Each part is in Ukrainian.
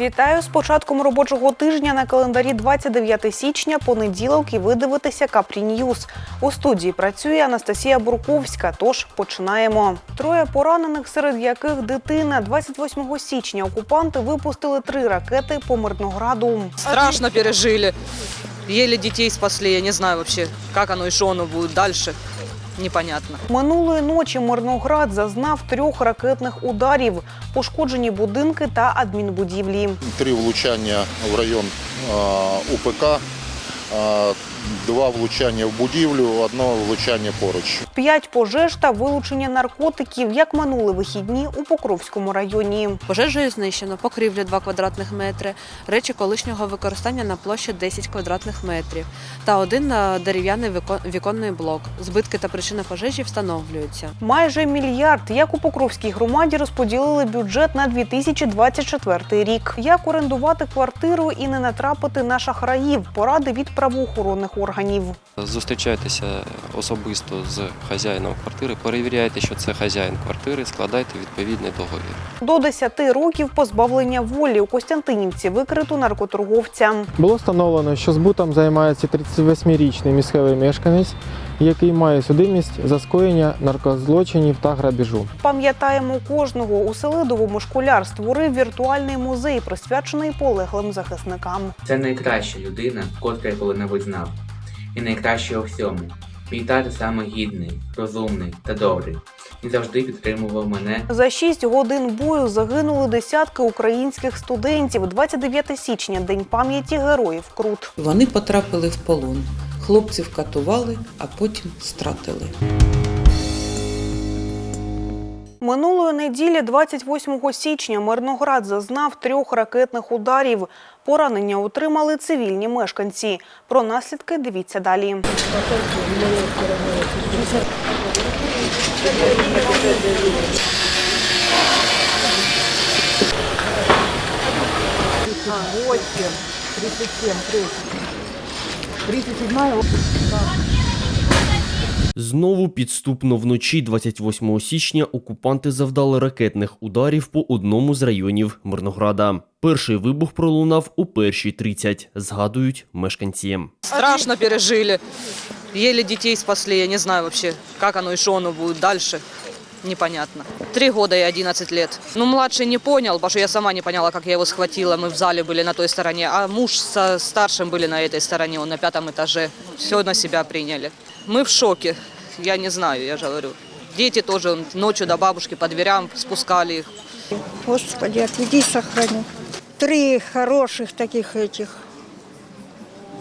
Вітаю з початком робочого тижня на календарі 29 січня, понеділок і ви дивитеся Капрі Ньюз. У студії працює Анастасія Бурковська. Тож починаємо. Троє поранених, серед яких дитина. 28 січня окупанти випустили три ракети по Мирнограду. Страшно пережили. Еле детей спасли. Я не знаю вообще, как оно и что оно будет дальше. Непонятно. Минулої ночі Мирноград зазнав трьох ракетних ударів, пошкоджені будинки та адмінбудівлі. Три влучання в район УПК, два влучання в будівлю, одне влучання поруч. П'ять пожеж та вилучення наркотиків, як минули вихідні у Покровському районі. Пожежею знищено покрівлю 2 квадратних метри, речі колишнього використання на площі 10 квадратних метрів та один е, дерев'яний віконний блок. Збитки та причина пожежі встановлюються. Майже мільярд, як у Покровській громаді розподілили бюджет на 2024 рік. Як орендувати квартиру і не натрапити на шахраїв? Поради від правоохоронних органів. Зустрічайтеся особисто з хазяїном квартири, перевіряйте, що це хазяїн квартири, складайте відповідний договір. До 10 років позбавлення волі у Костянтинівці викрито наркоторговця. Було встановлено, що збутом займається 38-річний місцевий мешканець, який має судимість за скоєння наркозлочинів та грабіжу. Пам'ятаємо кожного у Селидовому школяр створив віртуальний музей, присвячений полеглим захисникам. Це найкраща людина, котра я коли-небудь знав. І найкраще у всьому. Мій тато саме гідний, розумний та добрий. Він завжди підтримував мене За 6 годин бою загинули десятки українських студентів. 29 січня день пам'яті героїв Крут. Вони потрапили в полон. Хлопців катували, а потім стратили. Минулої неділі, 28 січня, Мирноград зазнав трьох ракетних ударів. Поранення отримали цивільні мешканці. Про наслідки дивіться далі. Знову підступно вночі 28 січня окупанти завдали ракетних ударів по одному з районів Мирнограда. Перший вибух пролунав у першій 30, згадують мешканці. Страшно пережили. Еле детей спасли. Я не знаю вообще, как оно и что оно будет дальше Непонятно. Три года и 11 лет. Ну, младший не понял, потому что я сама не поняла, как я его схватила. Мы в зале были на той стороне, а муж со старшим были на этой стороне, он на пятом этаже. Все на себя приняли. Мы в шоке. Я не знаю, я же говорю. Дети тоже он ночью до бабушки по дверям спускали их. Господи, отведи, сохрани. Три хороших таких этих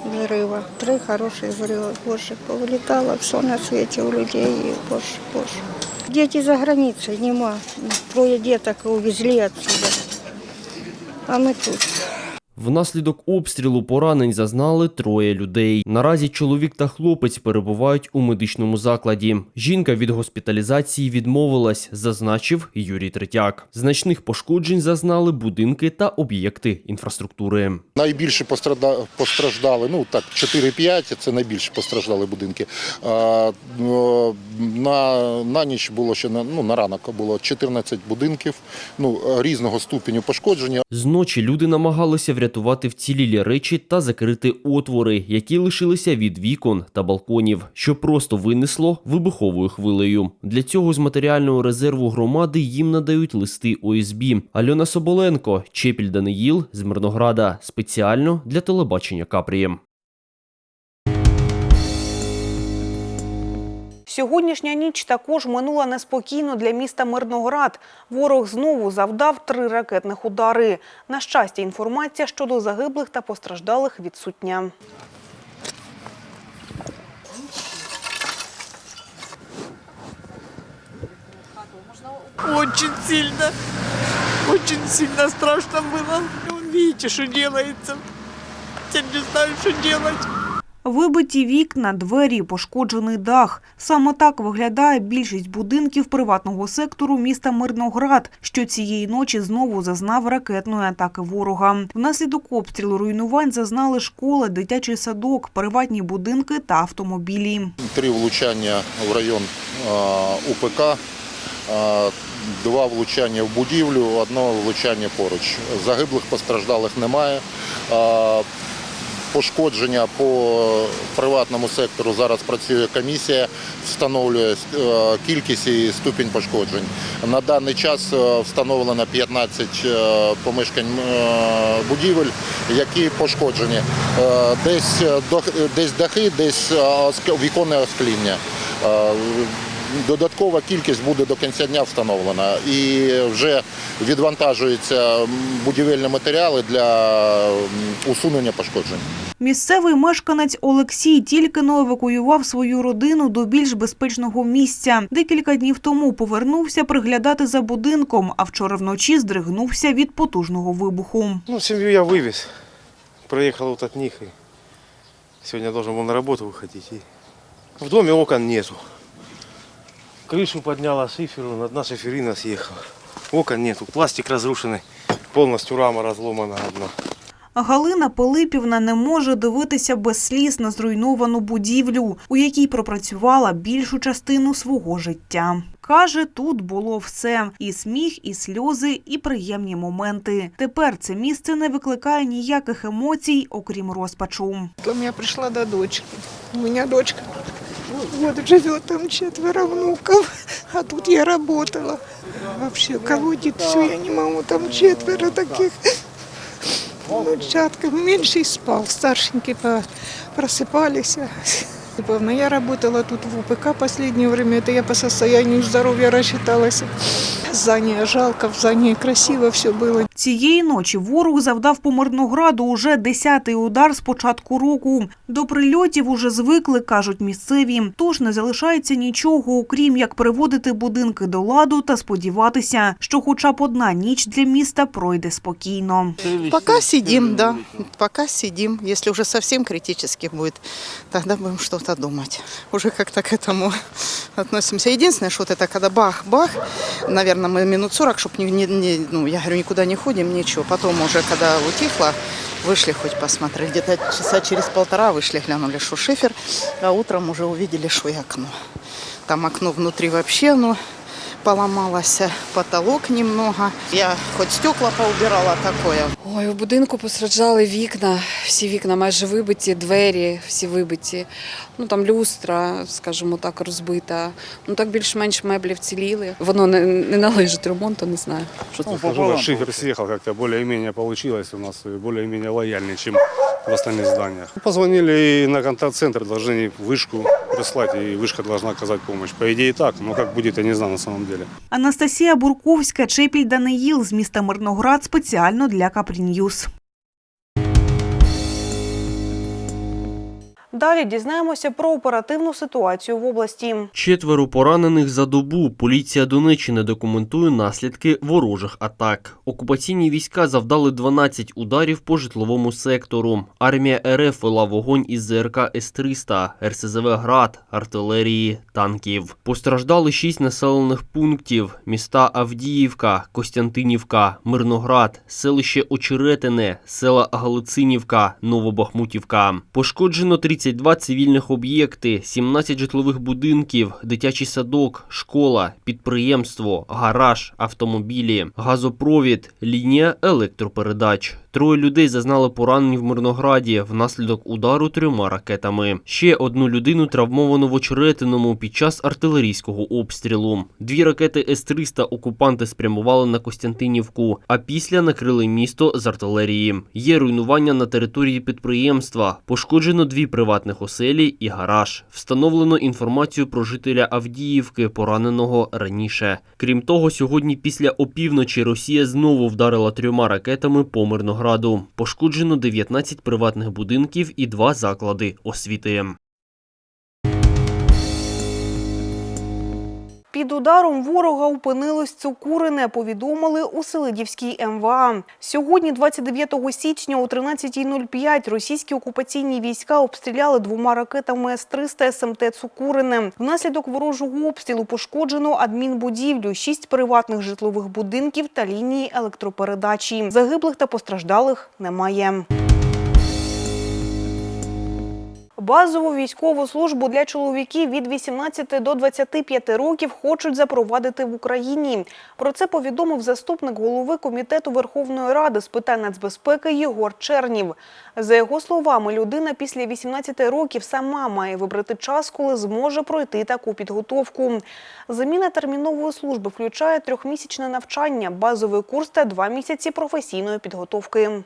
взрыва. Три хороших взрыва. Боже, повылетало все на свете у людей. И, боже, боже. Дети за границей, нема. Трое деток увезли отсюда. А мы тут. Внаслідок обстрілу поранень зазнали троє людей. Наразі чоловік та хлопець перебувають у медичному закладі. Жінка від госпіталізації відмовилась, зазначив Юрій Третяк. Значних пошкоджень зазнали будинки та об'єкти інфраструктури. Найбільше постраждали, ну так, 4-5 це найбільше постраждали будинки. Ну, на, на ніч було ще ну, на ранок було 14 будинків ну, різного ступеню пошкодження. Зночі люди намагалися врятувати вцілілі речі та закрити отвори, які лишилися від вікон та балконів, що просто винесло вибуховою хвилею. Для цього з матеріального резерву громади їм надають листи ОСБ. Альона Соболенко, Чепіль Даниїл з Мирнограда спеціально для телебачення Капрії. Сьогоднішня ніч також минула неспокійно для міста Мирноград. Ворог знову завдав три ракетних удари. На щастя, інформація щодо загиблих та постраждалих відсутня. Очень сильно, очень сильно страшно было. Видите, что делается. Я не знаю, что делать. Вибиті вікна, двері, пошкоджений дах. Саме так виглядає більшість будинків приватного сектору міста Мирноград, що цієї ночі знову зазнав ракетної атаки ворога. Внаслідок обстрілу руйнувань зазнали школи, дитячий садок, приватні будинки та автомобілі. Три влучання в район УПК, два влучання в будівлю, одне влучання поруч. Загиблих постраждалих немає. Пошкодження по приватному сектору зараз працює комісія, встановлює е, кількість і ступінь пошкоджень. На даний час е, встановлено 15 е, помешкань будівель, які пошкоджені. Десь, десь дахи, десь віконне оскління Е, Додаткова кількість буде до кінця дня встановлена і вже відвантажуються м, будівельні матеріали для м, усунення пошкоджень. Місцевий мешканець Олексій тільки но евакуював свою родину до більш безпечного місця. Декілька днів тому повернувся приглядати за будинком, а вчора вночі здригнувся від потужного вибуху. Ну, семью я вывез. Проехал вот от них. И сегодня должен был на работу выходить. И в доме окон нету. Крышу подняла шиферу, одна шиферина съехала. Окон нету. Пластик разрушенный. Полностью рама разломана одна. Галина Пилипівна не може дивитися без сліз на зруйновану будівлю, у якій пропрацювала більшу частину свого життя. Каже, тут було все: і сміх, і сльози, і приємні моменти. Тепер це місце не викликає ніяких емоцій, окрім розпачу. Потом я пришла до дочки. У меня дочка вот живет, там четверо внуков, а тут я работала. Вообще колодит все, я не могу, там четверо таких. Внучатка, меньший спал, старшенький просыпались. Но я работала тут в УПК последнее время, это я по состоянию здоровья рассчиталась. Здание жалко, в здании красиво все было. Цієї ночі ворог завдав по Мирнограду уже десятий удар з початку року. До прильотів уже звикли, кажуть місцеві. Тож не залишається нічого, окрім як приводити будинки до ладу та сподіватися, що хоча б одна ніч для міста пройде спокійно. Пока сидим, да. Пока сидим. Если уже совсем критически будет, тогда будем что-то думать. Уже как-то к этому относимся. Единственное, что вот это когда бах-бах, наверное, мы минут 40, чтобы не, не- не- ну, я говорю, никуда не ходим, ничего. Потом уже, когда утихло, вышли хоть посмотреть. Где-то часа через полтора вышли, глянули, что шифер, а утром уже увидели, что и окно. Там окно внутри вообще, ну, поломалось, потолок немного. Я хоть стекла поубирала, такое. Ой, у будинку постраждали вікна, всі вікна майже вибиті, двері всі вибиті. Ну там люстра, скажімо так, розбита. Ну так більш-менш меблі вціліли. Воно не, не належить ремонту, не знаю. Що це. Ну, попало, шифер съехал как-то более-менее получилось у нас, и более-менее лояльнее, чем в остальных зданиях. Позвонили на контакт-центр, должны вышку прислать, и вышка должна оказать помощь. По идее так, но как будет, я не знаю на самом деле. Анастасія Бурковська, Чепіль Даниїл з міста Мирноград спеціально для Капріньюз. Далі дізнаємося про оперативну ситуацію в області. Четверо поранених за добу. Поліція Донеччини документує наслідки ворожих атак. Окупаційні війська завдали 12 ударів по житловому сектору. Армія РФ вела вогонь із ЗРК С-300, РСЗВ «Град», артилерії, танків. Постраждали 6 населених пунктів: міста Авдіївка, Костянтинівка, Мирноград, селище Очеретине, села Галицинівка, Новобахмутівка. Пошкоджено 32 цивільних об'єкти, 17 житлових будинків, дитячий садок, школа, підприємство, гараж, автомобілі, газопровід, лінія електропередач. Троє людей зазнали поранень в Мирнограді внаслідок удару трьома ракетами. Ще одну людину травмовано в Очеретиному під час артилерійського обстрілу. Дві ракети С-300 окупанти спрямували на Костянтинівку, а після накрили місто з артилерії. Є руйнування на території підприємства. Пошкоджено дві приватних оселі і гараж. Встановлено інформацію про жителя Авдіївки, пораненого раніше. Крім того, сьогодні після опівночі Росія знову вдарила трьома ракетами по Мирнограду. Пошкоджено 19 приватних будинків і два заклади освіти. Під ударом ворога опинилось Цукурине, повідомили у Селидівській МВА. Сьогодні, 29 січня о 13.05, російські окупаційні війська обстріляли двома ракетами С-300 СМТ Цукурине. Внаслідок ворожого обстрілу пошкоджено адмінбудівлю, шість приватних житлових будинків та лінії електропередачі. Загиблих та постраждалих немає. Базову військову службу для чоловіків від 18 до 25 років хочуть запровадити в Україні. Про це повідомив заступник голови Комітету Верховної Ради з питань нацбезпеки Єгор Чернів. За його словами, людина після 18 років сама має вибрати час, коли зможе пройти таку підготовку. Заміна термінової служби включає трьохмісячне навчання, базовий курс та два місяці професійної підготовки.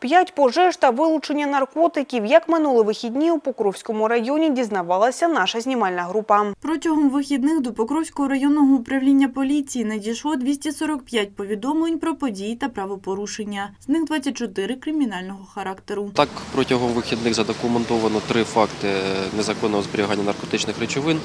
П'ять пожеж та вилучення наркотиків. Як минули вихідні у Покровському районі, дізнавалася наша знімальна група. Протягом вихідних до Покровського районного управління поліції надійшло 245 повідомлень про події та правопорушення. З них 24 кримінального характеру. Так, протягом вихідних задокументовано три факти незаконного зберігання наркотичних речовин.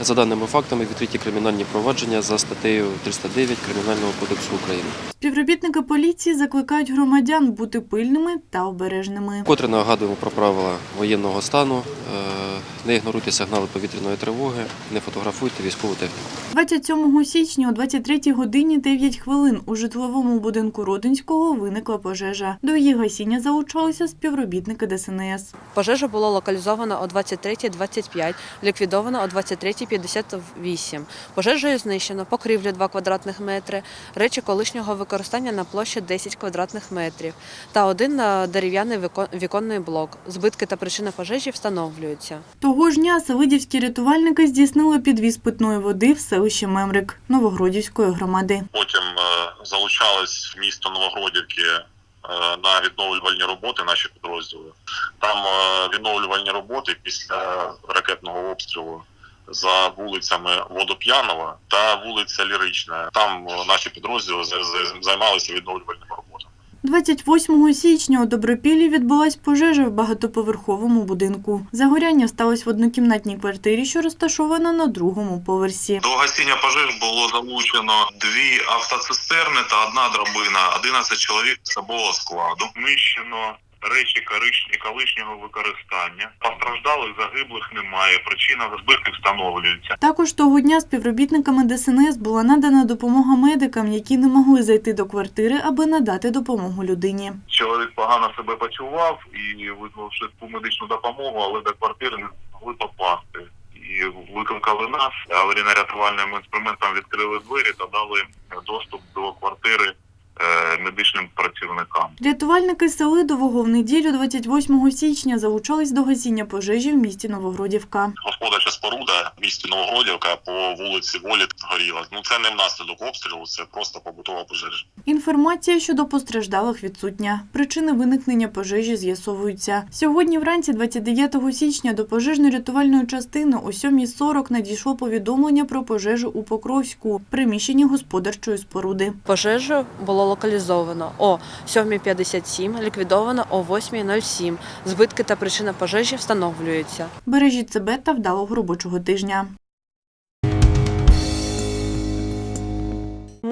За даними фактами, відкриті кримінальні провадження за статтею 309 Кримінального кодексу України. Співробітники поліції закликають громадян бути пильними та обережними. Вкотре нагадуємо про правила воєнного стану. Е, Не ігноруйте сигнали повітряної тривоги, не фотографуйте військову техніку. 27 січня о 23 годині 9 хвилин у житловому будинку Родинського виникла пожежа. До її гасіння залучалися співробітники ДСНС. Пожежу було локалізовано о 23.25, ліквідовано о 23.58. Пожежею знищено покрівлю 2 квадратних метри, речі колишнього використання на площі 10 квадратних метрів та один е, дерев'яний вікон- віконний блок. Збитки та причина пожежі встановлюються. Того ж дня селидівські рятувальники здійснили підвіз питної води в селище Мемрик Новогродівської громади. Потім е, залучались в місто Новогродівки е, на відновлювальні роботи наші підрозділи. Там відновлювальні роботи після ракетного обстрілу за вулицями Водоп'янова та вулиця Лірична. Там наші підрозділи займалися відновлювальними роботами. 28 січня у Добропіллі відбулась пожежа в багатоповерховому будинку. Загоряння сталося в однокімнатній квартирі, що розташована на другому поверсі. До гасіння пожеж було залучено дві автоцистерни та одна драбина, 11 чоловік особового складу. Знищено речі колишнього використання. Постраждалих загиблих немає. Причина збитків встановлюється. Також того дня співробітниками ДСНС була надана допомога медикам, які не могли зайти до квартири, аби надати допомогу людині. Чоловік погано себе почував і визвав швидку медичну допомогу, але до квартири не змогли попасти. І викликали нас аварійно-рятувальним інструментом відкрили двері та дали доступ до квартири медичним працівникам. Рятувальники Селидового в неділю 28 січня залучались до гасіння пожежі в місті Новогродівка. Господарча споруда в місті Новогродівка по вулиці Волі згоріла. Ну це не внаслідок обстрілу, це просто побутова пожежа. Інформація щодо постраждалих відсутня. Причини виникнення пожежі з'ясовуються. Сьогодні вранці 29 січня до пожежно-рятувальної частини о 7.40 надійшло повідомлення про пожежу у Покровську, приміщенні господарчої споруди. Пожежу було локалізовано о 7.57, ліквідовано о 8.07. Збитки та причина пожежі встановлюються. Бережіть себе та вдалого робочого тижня.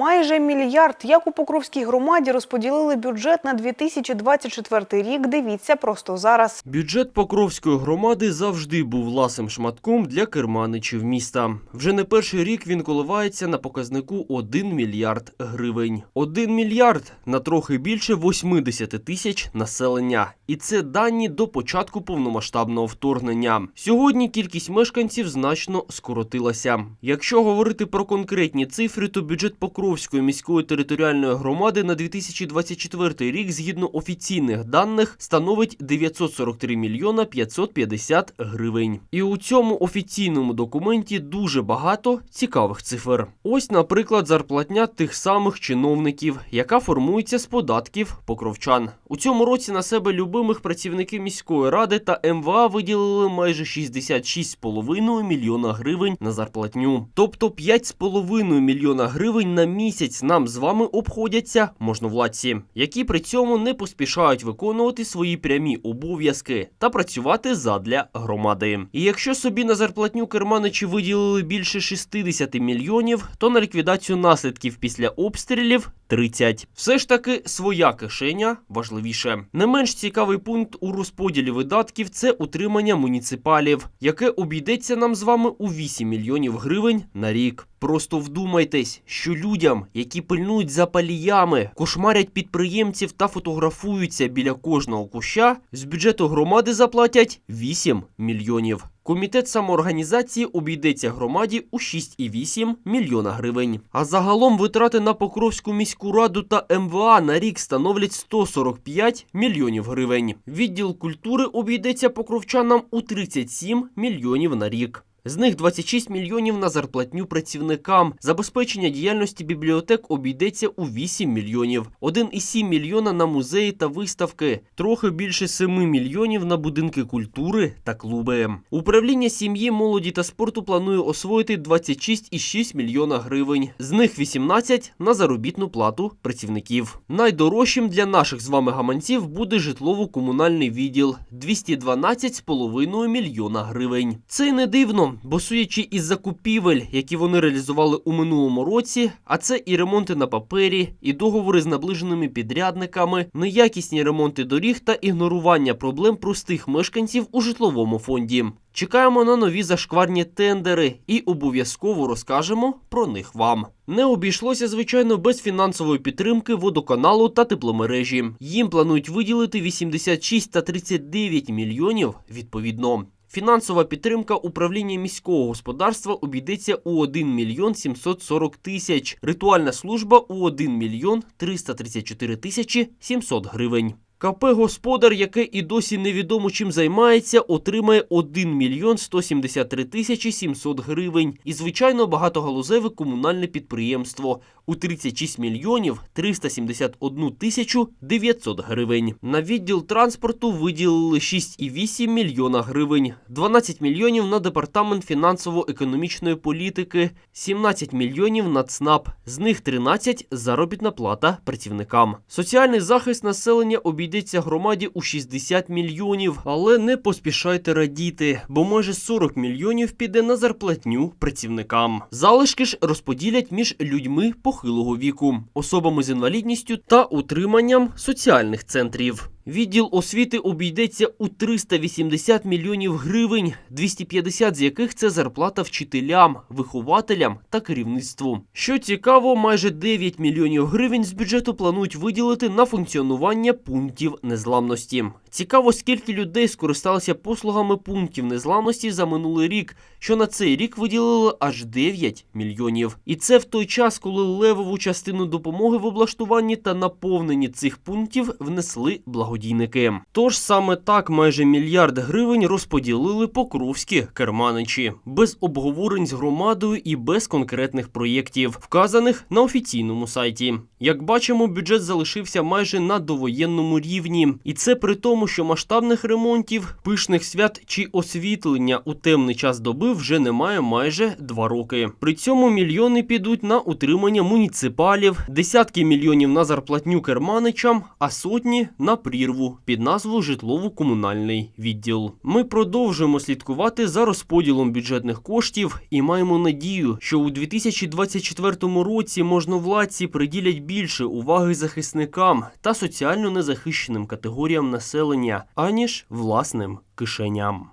Майже мільярд. Як у Покровській громаді розподілили бюджет на 2024 рік, дивіться просто зараз. Бюджет Покровської громади завжди був ласим шматком для керманичів міста. Вже не перший рік він коливається на показнику 1 мільярд гривень. 1 мільярд на трохи більше 80 тисяч населення. І це дані до початку повномасштабного вторгнення. Сьогодні кількість мешканців значно скоротилася. Якщо говорити про конкретні цифри, то бюджет Покровської міської територіальної громади на 2024 рік, згідно офіційних даних, становить 943 мільйона 550 гривень. І у цьому офіційному документі дуже багато цікавих цифр. Ось, наприклад, зарплатня тих самих чиновників, яка формується з податків покровчан. У цьому році на себе любимих працівники міської ради та МВА виділили майже 66,5 мільйона гривень на зарплатню. Тобто 5,5 мільйона гривень на місяць нам з вами обходяться можновладці, які при цьому не поспішають виконувати свої прямі обов'язки та працювати задля громади. І якщо собі на зарплатню керманичі виділили більше 60 мільйонів, то на ліквідацію наслідків після обстрілів 30. Все ж таки своя кишеня важливіше. Не менш цікавий пункт у розподілі видатків це утримання муніципалів, яке обійдеться нам з вами у 8 мільйонів гривень на рік. Просто вдумайтесь, що людям, які пильнують за паліями, кошмарять підприємців та фотографуються біля кожного куща, з бюджету громади заплатять 8 мільйонів. Комітет самоорганізації обійдеться громаді у 6,8 мільйона гривень. А загалом витрати на Покровську міську раду та МВА на рік становлять 145 мільйонів гривень. Відділ культури обійдеться покровчанам у 37 мільйонів на рік. З них 26 мільйонів на зарплатню працівникам. Забезпечення діяльності бібліотек обійдеться у 8 мільйонів. 1,7 мільйона на музеї та виставки. Трохи більше 7 мільйонів на будинки культури та клуби. Управління сім'ї, молоді та спорту планує освоїти 26,6 мільйона гривень. З них 18 на заробітну плату працівників. Найдорожчим для наших з вами гаманців буде житлово-комунальний відділ 212,5 мільйона гривень. Це не дивно, бо судячи із закупівель, які вони реалізували у минулому році, а це і ремонти на папері, і договори з наближеними підрядниками, неякісні ремонти доріг та ігнорування проблем простих мешканців у житловому фонді. Чекаємо на нові зашкварні тендери і обов'язково розкажемо про них вам. Не обійшлося, звичайно, без фінансової підтримки водоканалу та тепломережі. Їм планують виділити 86 та 39 мільйонів відповідно. Фінансова підтримка управління міського господарства обійдеться у 1 мільйон 740 тисяч. Ритуальна служба у 1 мільйон 334 тисячі 700 гривень. КП «Господар», яке і досі невідомо чим займається, отримає 1 мільйон 173 тисячі 700 гривень. І, звичайно, багатогалузеве комунальне підприємство у 36 мільйонів 371 тисячу 900 гривень. На відділ транспорту виділили 6,8 мільйона гривень, 12 мільйонів на департамент фінансово-економічної політики, 17 мільйонів на ЦНАП, з них 13 – заробітна плата працівникам. Соціальний захист населення обійдеться громаді у 60 мільйонів, але не поспішайте радіти, бо майже 40 мільйонів піде на зарплатню працівникам. Залишки ж розподілять між людьми похилого віку, особами з інвалідністю та утриманням соціальних центрів. Відділ освіти обійдеться у 380 мільйонів гривень, 250 з яких це зарплата вчителям, вихователям та керівництву. Що цікаво, майже 9 мільйонів гривень з бюджету планують виділити на функціонування пунктів незламності. Цікаво, скільки людей скористалися послугами пунктів незламності за минулий рік, що на цей рік виділили аж 9 мільйонів. І це в той час, коли левову частину допомоги в облаштуванні та наповненні цих пунктів внесли благодійники. Тож саме так майже мільярд гривень розподілили покровські керманичі, без обговорень з громадою і без конкретних проєктів, вказаних на офіційному сайті. Як бачимо, бюджет залишився майже на довоєнному рівні, і це при тому, що масштабних ремонтів, пишних свят чи освітлення у темний час доби вже немає майже два роки. При цьому мільйони підуть на утримання муніципалів, десятки мільйонів на зарплатню керманичам, а сотні на прірву під назвою житлово-комунальний відділ. Ми продовжуємо слідкувати за розподілом бюджетних коштів і маємо надію, що у 2024 році можновладці приділять більше уваги захисникам та соціально незахищеним категоріям населення, аніж власним кишеням.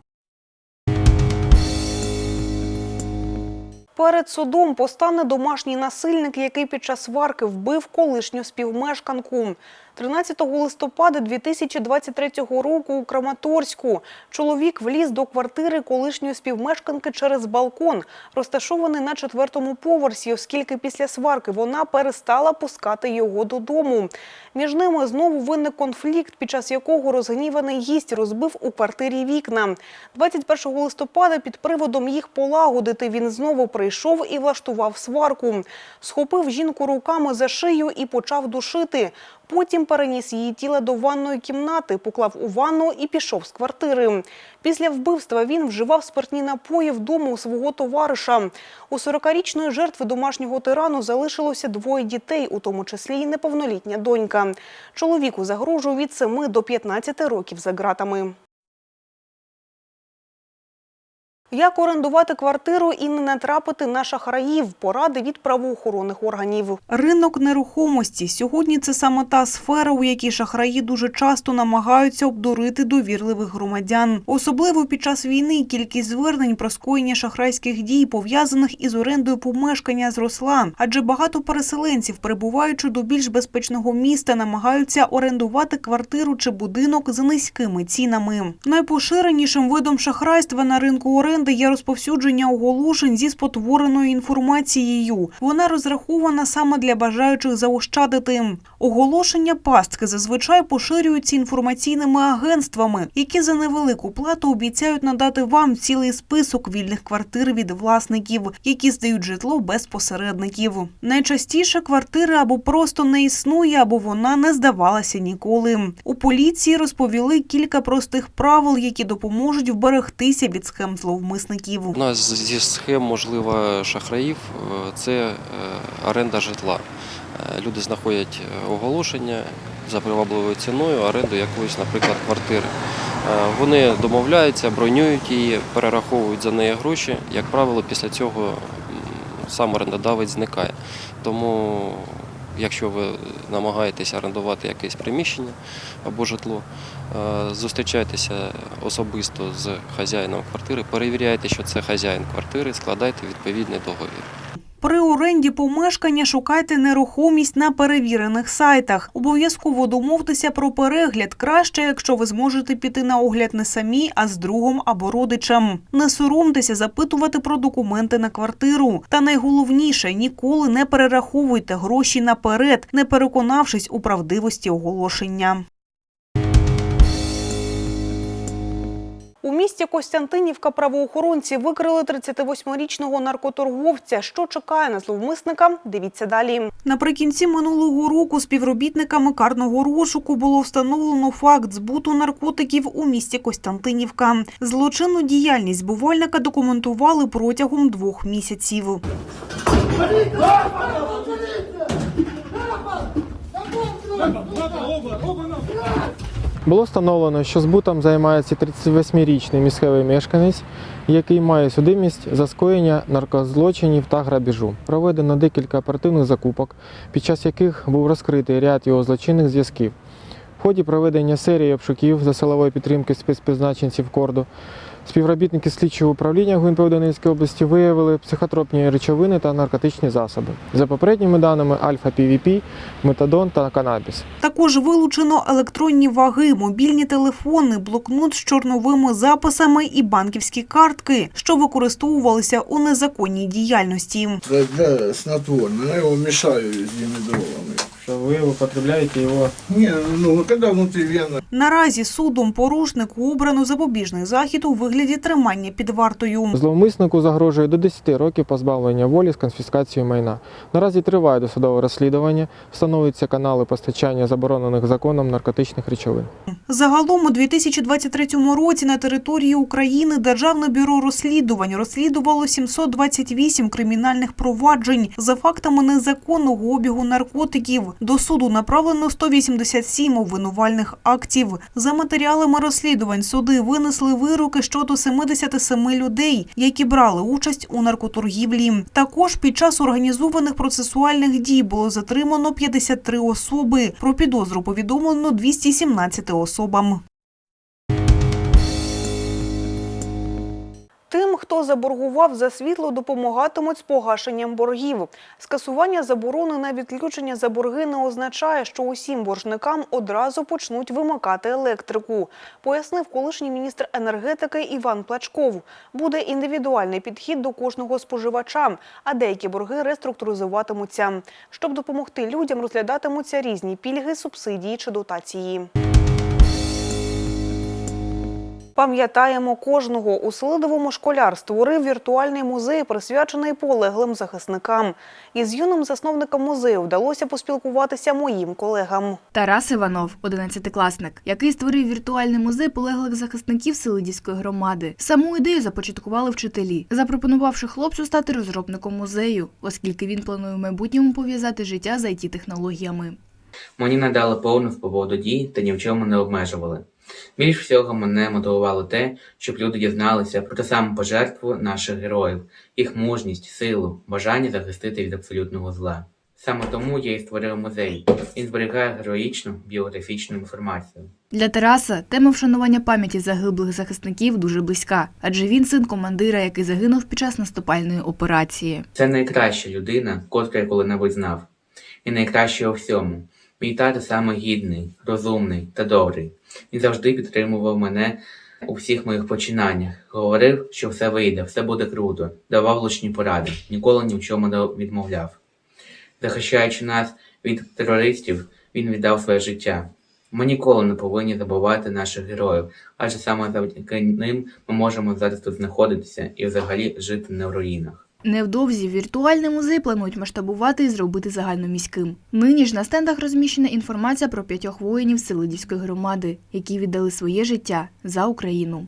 Перед судом постане домашній насильник, який під час сварки вбив колишню співмешканку. 13 листопада 2023 року у Краматорську чоловік вліз до квартири колишньої співмешканки через балкон, розташований на четвертому поверсі, оскільки після сварки вона перестала пускати його додому. Між ними знову виник конфлікт, під час якого розгніваний гість розбив у квартирі вікна. 21 листопада під приводом їх полагодити він знову прийшов і влаштував сварку. Схопив жінку руками за шию і почав душити. Потім переніс її тіло до ванної кімнати, поклав у ванну і пішов з квартири. Після вбивства він вживав спиртні напої вдома у свого товариша. У 40-річної жертви домашнього тирану залишилося двоє дітей, у тому числі й неповнолітня донька. Чоловіку загрожує від 7 до 15 років за ґратами. Як орендувати квартиру і не натрапити на шахраїв? Поради від правоохоронних органів. Ринок нерухомості сьогодні це саме та сфера, у якій шахраї дуже часто намагаються обдурити довірливих громадян. Особливо під час війни кількість звернень про скоєння шахрайських дій пов'язаних із орендою помешкання зросла, адже багато переселенців, прибуваючи до більш безпечного міста, намагаються орендувати квартиру чи будинок за низькими цінами. Найпоширенішим видом шахрайства на ринку оренди є розповсюдження оголошень зі спотвореною інформацією. Вона розрахована саме для бажаючих заощадити. Оголошення пастки зазвичай поширюються інформаційними агентствами, які за невелику плату обіцяють надати вам цілий список вільних квартир від власників, які здають житло без посередників. Найчастіше квартири або просто не існує, або вона не здавалася ніколи. У поліції розповіли кілька простих правил, які допоможуть вберегтися від схем зловмисників. У нас зі схем, можливо, шахраїв е, це е, оренда житла. Е, Люди знаходять оголошення за привабливою ціною, оренду якоїсь, наприклад, квартири. Вони домовляються, бронюють її, перераховують за неї гроші. Як правило, після цього сам орендодавець зникає. Тому, якщо ви намагаєтеся орендувати якесь приміщення або житло, е, зустрічайтеся особисто з хазяїном квартири, перевіряйте, що це хазяїн квартири, складайте відповідний договір. При оренді помешкання шукайте нерухомість на перевірених сайтах. Обов'язково домовтеся про перегляд. Краще, якщо ви зможете піти на огляд не самі, а з другом або родичем. Не соромтеся запитувати про документи на квартиру. Та найголовніше ніколи не перераховуйте гроші наперед, не переконавшись у правдивості оголошення. У місті Костянтинівка правоохоронці викрили 38-річного наркоторговця. Що чекає на зловмисника? Дивіться далі. Наприкінці минулого року співробітниками карного розшуку було встановлено факт збуту наркотиків у місті Костянтинівка. Злочинну діяльність збувальника документували протягом двох місяців. Було встановлено, що збутом займається 38-річний місцевий мешканець, який має судимість за скоєння наркозлочинів та грабіжу. Проведено декілька оперативних закупок, під час яких був розкритий ряд його злочинних зв'язків. В ході проведення серії обшуків за силової підтримки спецпризначенців Корду співробітники слідчого управління ГУНП Донецької області виявили психотропні речовини та наркотичні засоби. За попередніми даними альфа-ПВП, метадон та канабіс. Також вилучено електронні ваги, мобільні телефони, блокнот з чорновими записами і банківські картки, що використовувалися у незаконній діяльності. Для, для снотворного. Я его мешаю с димедровым. Що ви употребляєте його Не, ну, когда внутри. Наразі судом порушнику обрано запобіжний захід у вигляді тримання під вартою. Зловмиснику загрожує до 10 років позбавлення волі з конфіскацією майна. Наразі триває досудове розслідування, встановлюються канали постачання заборонених законом наркотичних речовин. Загалом у 2023 році на території України Державне бюро розслідувань розслідувало 728 кримінальних проваджень за фактами незаконного обігу наркотиків. До суду направлено 187 обвинувальних актів. За матеріалами розслідувань суди винесли вироки щодо 77 людей, які брали участь у наркоторгівлі. Також під час організованих процесуальних дій було затримано 53 особи. Про підозру повідомлено 217 особам. Хто заборгував за світло, допомагатимуть з погашенням боргів. Скасування заборони на відключення за борги не означає, що усім боржникам одразу почнуть вимикати електрику, пояснив колишній міністр енергетики Іван Плачков. Буде індивідуальний підхід до кожного споживача, а деякі борги реструктуризуватимуться. Щоб допомогти людям, розглядатимуться різні пільги, субсидії чи дотації. Пам'ятаємо кожного. У Селидовому школяр створив віртуальний музей, присвячений полеглим захисникам. Із юним засновником музею вдалося поспілкуватися моїм колегам. Тарас Іванов, 11-класник, який створив віртуальний музей полеглих захисників Селидівської громади. Саму ідею започаткували вчителі, запропонувавши хлопцю стати розробником музею, оскільки він планує в майбутньому пов'язати життя з it технологіями Мені надали повну свободу дій та ні в чому не обмежували. Більш всього мене мотивувало те, щоб люди дізналися про ту саму пожертву наших героїв, їх мужність, силу, бажання захистити від абсолютного зла. Саме тому я і створив музей. Він зберігає героїчну біографічну інформацію. Для Тараса тема вшанування пам'яті загиблих захисників дуже близька, адже він син командира, який загинув під час наступальної операції. Це найкраща людина, котра я коли-небудь знав. І найкраще у всьому. Мій тато саме гідний, розумний та добрий. Він завжди підтримував мене у всіх моїх починаннях. Говорив, що все вийде, все буде круто, давав влучні поради, ніколи ні в чому не відмовляв. Захищаючи нас від терористів, він віддав своє життя. Ми ніколи не повинні забувати наших героїв, адже саме завдяки ним ми можемо зараз тут знаходитися і взагалі жити не в руїнах. Невдовзі віртуальний музей планують масштабувати і зробити загальноміським. Нині ж на стендах розміщена інформація про п'ятьох воїнів Селидівської громади, які віддали своє життя за Україну.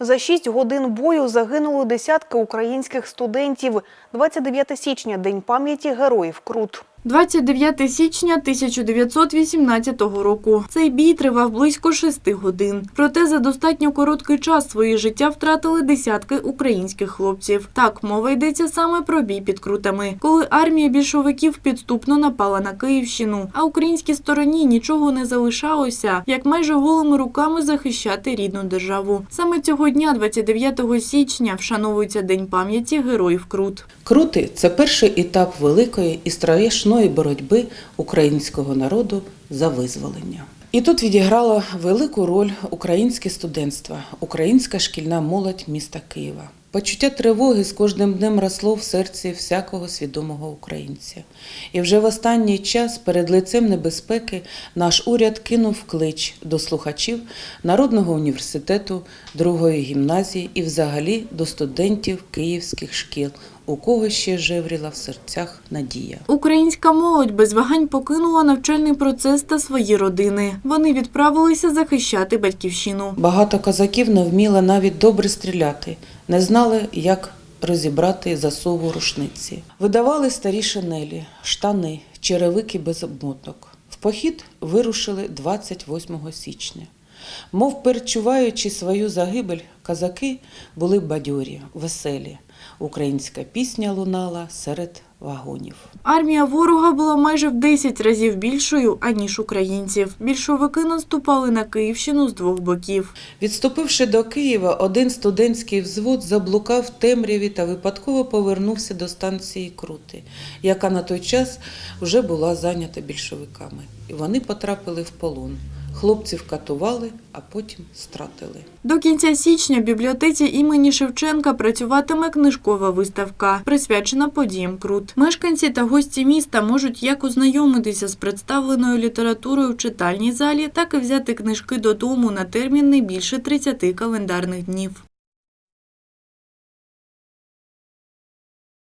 За 6 годин бою загинули десятки українських студентів. 29 січня – День пам'яті героїв Крут. 29 січня 1918 року. Цей бій тривав близько шести годин. Проте за достатньо короткий час своє життя втратили десятки українських хлопців. Так, мова йдеться саме про бій під крутами, коли армія більшовиків підступно напала на Київщину, а українській стороні нічого не залишалося, як майже голими руками захищати рідну державу. Саме цього дня, 29 січня, вшановується День пам'яті героїв Крут. Крути це перший етап великої і страшної боротьби українського народу за визволення. І тут відіграло велику роль українське студентство, українська шкільна молодь міста Києва. Почуття тривоги з кожним днем росло в серці всякого свідомого українця. І вже в останній час перед лицем небезпеки наш уряд кинув клич до слухачів Народного університету, другої гімназії і взагалі до студентів київських шкіл, у кого ще жевріла в серцях надія. Українська молодь без вагань покинула навчальний процес та свої родини. Вони відправилися захищати батьківщину. Багато козаків не вміли навіть добре стріляти, не знали, як розібрати засову рушниці. Видавали старі шинелі, штани, черевики без обмоток. В похід вирушили 28 січня. Мов перечуваючи свою загибель, козаки були бадьорі, веселі. Українська пісня лунала серед вагонів. Армія ворога була майже в 10 разів більшою, аніж українців. Більшовики наступали на Київщину з двох боків. Відступивши до Києва, один студентський взвод заблукав в темряві та випадково повернувся до станції Крути, яка на той час вже була зайнята більшовиками. І вони потрапили в полон. Хлопців катували, а потім стратили. До кінця січня в бібліотеці імені Шевченка працюватиме книжкова виставка, присвячена подіям Крут. Мешканці та гості міста можуть як ознайомитися з представленою літературою в читальній залі, так і взяти книжки додому на термін не більше 30 календарних днів.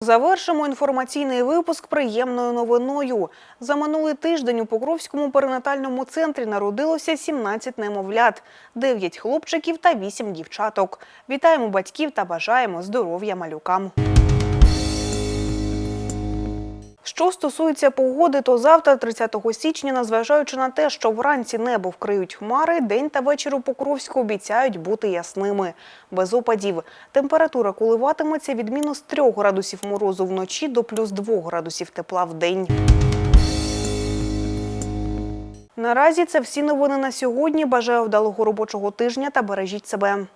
Завершимо інформаційний випуск приємною новиною. За минулий тиждень у Покровському перинатальному центрі народилося 17 немовлят, 9 хлопчиків та 8 дівчаток. Вітаємо батьків та бажаємо здоров'я малюкам. Що стосується погоди, то завтра, 30 січня, незважаючи на те, що вранці небо вкриють хмари, день та вечір у Покровську обіцяють бути ясними, без опадів. Температура коливатиметься від мінус 3 градусів морозу вночі до плюс 2 градусів тепла в день. Наразі це всі новини на сьогодні. Бажаю вдалого робочого тижня та бережіть себе.